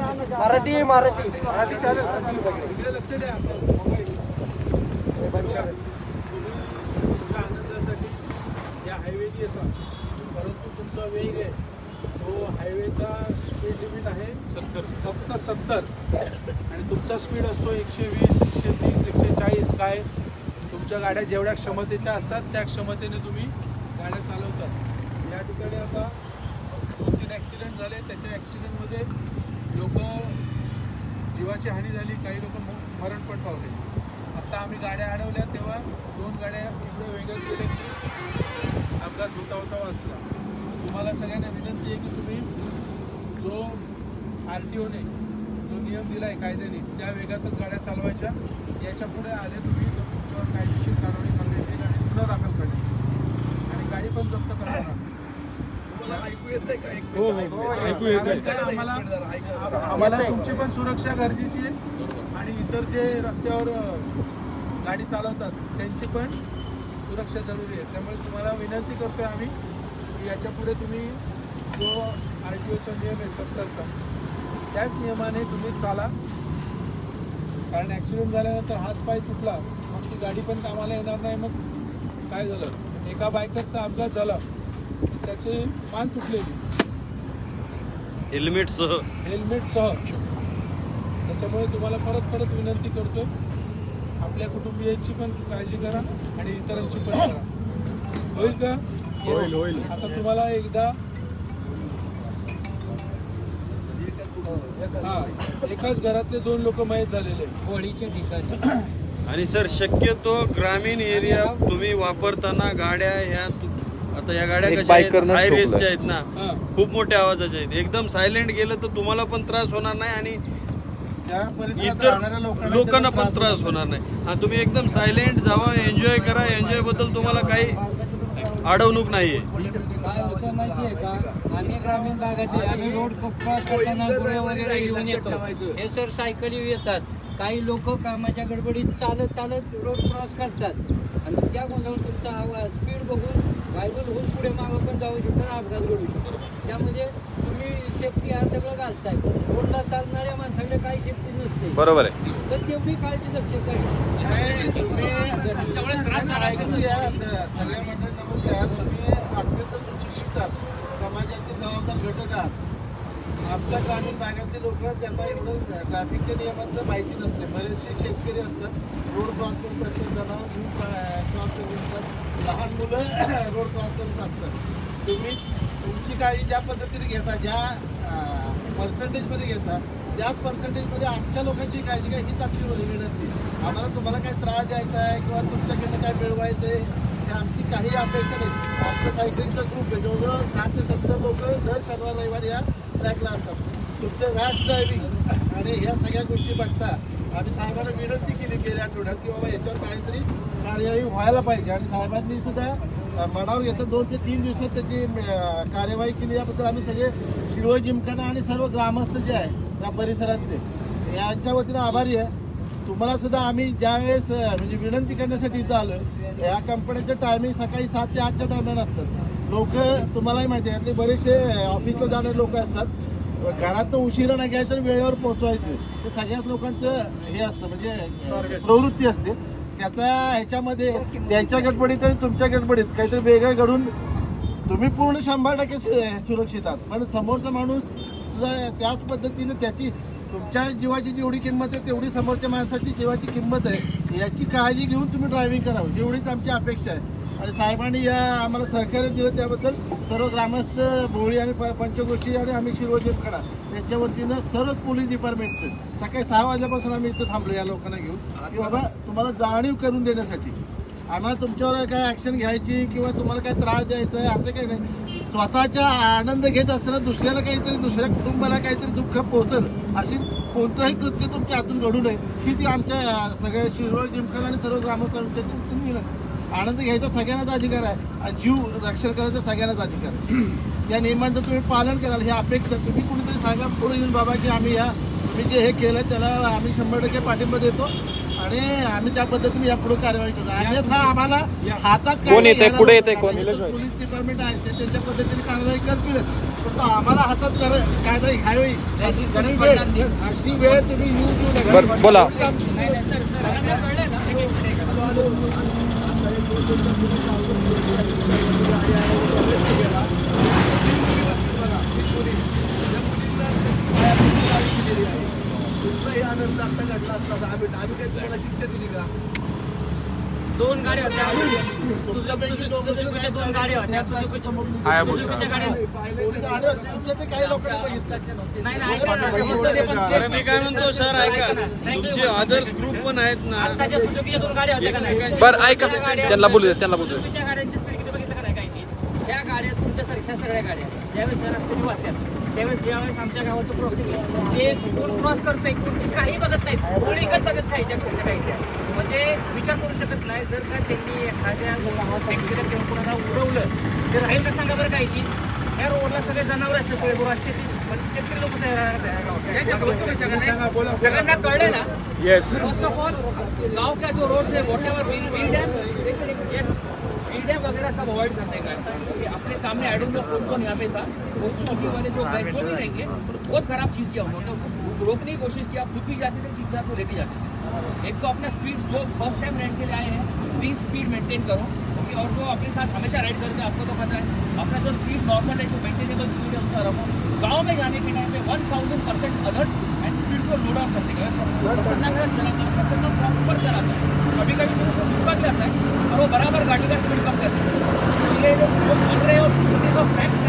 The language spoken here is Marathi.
मराठी मराठी. मराठी चालेल. लक्ष द्या. तुमच्या आनंदासाठी या हायवेने येतात. परंतु तुमचा वेग आहे. तो हायवेचा स्पीड लिमिट आहे. सत्तर. फक्त सत्तर. आणि तुमचा स्पीड असतो एकशे वीस एकशे तीस एकशे चाळीस. काय? तुमच्या गाड्या जेवढ्या क्षमतेच्या असतात त्या क्षमतेने तुम्ही गाड्या चालवतात या ठिकाणी आता दोन तीन ॲक्सिडेंट झाले. त्याच्या ॲक्सिडेंटमध्ये लोक जीवाची हानी झाली काही लोक मरण पण पावले. आता आम्ही गाड्या अडवल्या तेव्हा दोन गाड्या इकडे वेगळे गेले की अपघात होता होता वाचला. तुम्हाला सगळ्यांना विनंती आहे की तुम्ही जो आर टी ओने जो नियम दिला आहे कायद्याने त्या वेगातच गाड्या चालवायच्या. याच्यापुढे आले तुम्ही तर तुमच्यावर कायदेशीर कारवाई करण्याची येईल आणि गुन्हा दाखल करण्यात येईल आणि गाडी पण जप्त करणार आहात. ऐकू येत नाही का हो हो ऐकू येत आम्हाला आम्हाला तुमची पण सुरक्षा गरजेची आहे. आणि इतर जे रस्त्यावर गाडी चालवतात त्यांची पण सुरक्षा जरुरी आहे. त्यामुळे तुम्हाला विनंती करतोय आम्ही याच्यापुढे तुम्ही जो आर टी ओचा नियम आहे सत्तरचा त्याच नियमाने तुम्ही चाला. कारण ॲक्सिडेंट झाल्यानंतर हात पाय तुटला मग ती गाडी पण कामाला येणार नाही मग काय झालं? एका बायकरचा अपघात झाला. त्याचे मान तुटलेली हेल्मेट सह. हेल्मेटसह त्याच्यामुळे तुम्हाला परत परत विनंती करतोय आपल्या कुटुंबियांची पण काळजी करा आणि इतरांची पण करा. होईल का? होईल, होईल. आता तुम्हाला एकदा हा एकाच घरातले दोन लोक मयत झालेले. होळीच्या ठिकाणी. आणि सर शक्यतो ग्रामीण एरिया तुम्ही वापरताना गाड्या ह्या तु- आता या गाड्या एक कशा आहेत? हाय. रेसच्या आहेत ना. खूप मोठ्या आवाजाच्या आहेत. एकदम सायलेंट गेलं तर तुम्हाला पण त्रास होणार नाही आणि इतर लोकांना पण त्रास होणार नाही. हा तुम्ही एकदम सायलेंट जावा एन्जॉय करा. एन्जॉयबद्दल तुम्हाला काही अडवणूक नाहीये. काय होतं माहितीये का? आम्ही ग्रामीण भागाचे आम्ही रोड क्रॉस करताना गुळे वगैरे घेऊन येतो. हे सर सायकली येतात. काही लोक कामाच्या गडबडीत चालत चालत रोड क्रॉस करतात. आणि त्या गोंधळून तुमचा आवाज स्पीड बघून वायबल होऊन पुढे मागं पण जाऊ शकतो आणि अपघात घडू शकतो. त्यामध्ये तुम्ही सेफ्टी हा सगळं घालताय. रोडला चालणाऱ्या माणसाकडे काही सेफ्टी नसते. बरोबर आहे. तर तेवढी काळजी लक्षात सगळ्या मंडळी नमस्कार. तुम्ही अत्यंत सुशिक्षित आहात. समाजाचे जबाबदार घटक आहात. आमच्या ग्रामीण भागातले लोक त्यांना एवढं ट्रॅफिकच्या नियमांचं माहिती नसते. बरेचसे शेतकरी असतात रोड क्रॉस करून असतात त्यांना क्रॉस करून असतात. लहान मुलं रोड क्रॉस करत असतात. तुम्ही तुमची काळजी ज्या पद्धतीने घेता ज्या पर्सेंटेजमध्ये घेता त्याच पर्सेंटेजमध्ये आमच्या लोकांची काळजी घ्या हीच आपली विनंती आम्हाला तुम्हाला काही त्रास द्यायचा आहे किंवा तुमच्याकडनं काय मिळवायचं आहे हे आमची काही अपेक्षा नाही. आमचं सायकलिंगचा ग्रुप आहे. जवळजवळ साठ ते सत्तर लोक दर शनिवार रविवार या ट्रॅकला असतात तुमचं रॅश ड्रायव्हिंग आणि ह्या सगळ्या गोष्टी बघता आम्ही साहेबांना विनंती केली गेल्या आठवड्यात की बाबा याच्यावर काहीतरी कार्यवाही व्हायला पाहिजे. आणि साहेबांनी सुद्धा मनावर घेतलं दोन ते तीन दिवसात त्याची कार्यवाही केली. याबद्दल आम्ही सगळे शिरोळ जिमखाना आणि सर्व ग्रामस्थ जे आहे या परिसरातले यांच्या वतीनं आभारी आहे. तुम्हाला सुद्धा आम्ही ज्यावेळेस म्हणजे विनंती करण्यासाठी इथं आलो या कंपन्यांचं टायमिंग सकाळी सात ते आठच्या दरम्यान असतात लोक तुम्हालाही माहिती आहे यातले बरेचसे ऑफिसला जाणारे लोक असतात. घरात उशिरा नाही घ्यायचं वेळेवर पोहोचवायचं. हे सगळ्याच लोकांचं हे असतं म्हणजे प्रवृत्ती असते. त्याचा ह्याच्यामध्ये त्यांच्या गडबडीत आणि तुमच्या गडबडीत काहीतरी वेगळं घडून तुम्ही पूर्ण शंभर टक्के सुरक्षित आहात. पण समोरचा माणूस सुद्धा त्याच पद्धतीने त्याची तुमच्या जीवाची जेवढी किंमत आहे तेवढी समोरच्या माणसाची जीवाची किंमत आहे. याची काळजी घेऊन तुम्ही ड्रायव्हिंग करावं. एवढीच आमची अपेक्षा आहे. आणि साहेबांनी या आम्हाला सहकार्य दिलं त्याबद्दल सर्व ग्रामस्थ भोळी आणि प- आणि आम्ही शिरोजीम कडा त्यांच्या वतीनं सर्वच पोलीस डिपार्टमेंटचं सकाळी सहा वाजल्यापासून आम्ही इथं थांबलो या लोकांना घेऊन. की बाबा तुम्हाला जाणीव करून देण्यासाठी आम्हाला तुमच्यावर काय ऍक्शन घ्यायची किंवा तुम्हाला काय त्रास द्यायचा आहे असं काही नाही. स्वतःचा आनंद घेत असताना दुसऱ्याला काहीतरी दुसऱ्या कुटुंबाला काहीतरी दुःख पोहोचल अशी कोणतंही कृत्य तुमच्या हातून घडू नये. ही ती आमच्या सगळ्या शिरोळ जिमखाना आणि सर्व ग्रामस्थांच्या तुम्ही आनंद घ्यायचा सगळ्यांनाच अधिकार आहे आणि जीव रक्षण करायचा सगळ्यांनाच अधिकार आहे. या नियमांचं तुम्ही पालन कराल ही अपेक्षा तुम्ही कुणीतरी सांगा पुढे येऊन बाबा की आम्ही या तुम्ही जे हे केलं त्याला आम्ही शंभर टक्के पाठिंबा देतो. आणि आम्ही त्या पद्धतीने या पुढे कारवाई करतो अन्यथा आम्हाला हातात कोण? घ्यायला पुढे नको. कोण? पोलीस डिपार्टमेंट आहे ते त्यांच्या पद्धतीने कारवाई करतील पण आम्हाला हातात कर कायदा घ्यावी अशी वेळ तुम्ही येऊ देऊ नका बोला. नाही नाही ना एक मिनिट, एक मिनिट. दोन गाड्या होत्या. सुझुकी- सुझुकीच्या दोन गाड्या होत्या. सुझुकीच्या सुझुकीच्या गाड्या काही अरे मी काय म्हणतो सर ऐका तुमचे अदर्स ग्रुप पण आहेत ना. आत्ताच्या सुझुकीच्या दोन गाड्या होत्या का नाही? बरं ऐका. त्यांना बोलू दे त्यांना बोलू दे सुझुकीच्या गाड्यांची स्पीड किती बघितलं का नाही काही? ती? त्या गाड्या तुमच्यासारख्या सगळ्या गाड्या ज्यावेळेस या रस्त्याने वाचतात त्यावेळेस ज्यावेळेस आमच्या गावाचं क्रॉसिंग आहे ते कोण क्रॉस करतंय कोण काही बघत नाही गोळीकच बघत नाही त्या क्षणी काही. त्या. म्हणजे विचार करू शकत नाही जर का त्यांनी एखाद्या व्यक्तीला किंवा कोणाला उडवलं ते राहील का सांगा बरं काही? की या रोडला सगळे जनावर आहेत सगळे गुरु शेती म्हणजे शेतकरी लोक सगळ्यांना? कळले ना? येस फर्स्ट ऑफ ऑल गांव का जो रोड है whatever bill dam yes वगैरह सब अवॉइड करने का अपने सामने आई डोंट नो कौन कौन यहाँ पे था। वो सुजुकी वाले जो गए जो भी रहेंगे, बहुत खराब चीज़ किया उन्होंने। रोकने की कोशिश की, आप खुद भी जाते थे, चुपचाप को लेके जाते थे। एक तो अपना स्पीड जो फ़र्स्ट टाइम रेंट के लिए आए हैं प्लीज़ स्पीड मेंटेन करो। क्योंकि और जो अपने साथ हमेशा राइड करते हैं, आपको तो पता है, अपना जो स्पीड नॉर्मल है, जो मेंटेनेबल स्पीड है, उसका रखो। गाँव में जाने के टाइम पे वन थाउज़ेंड परसेंट अलर्ट को लोड आप करते गए प्रसन्ना मेरा चलाता है प्रसन्ना प्रॉपर चलाता है कभी कभी तो उसको गुस्सा भी आता है और वो बराबर गाड़ी का? स्पीड कम करते हैं ये लोग बोल रहे हैं और दिस ऑफ फैक्ट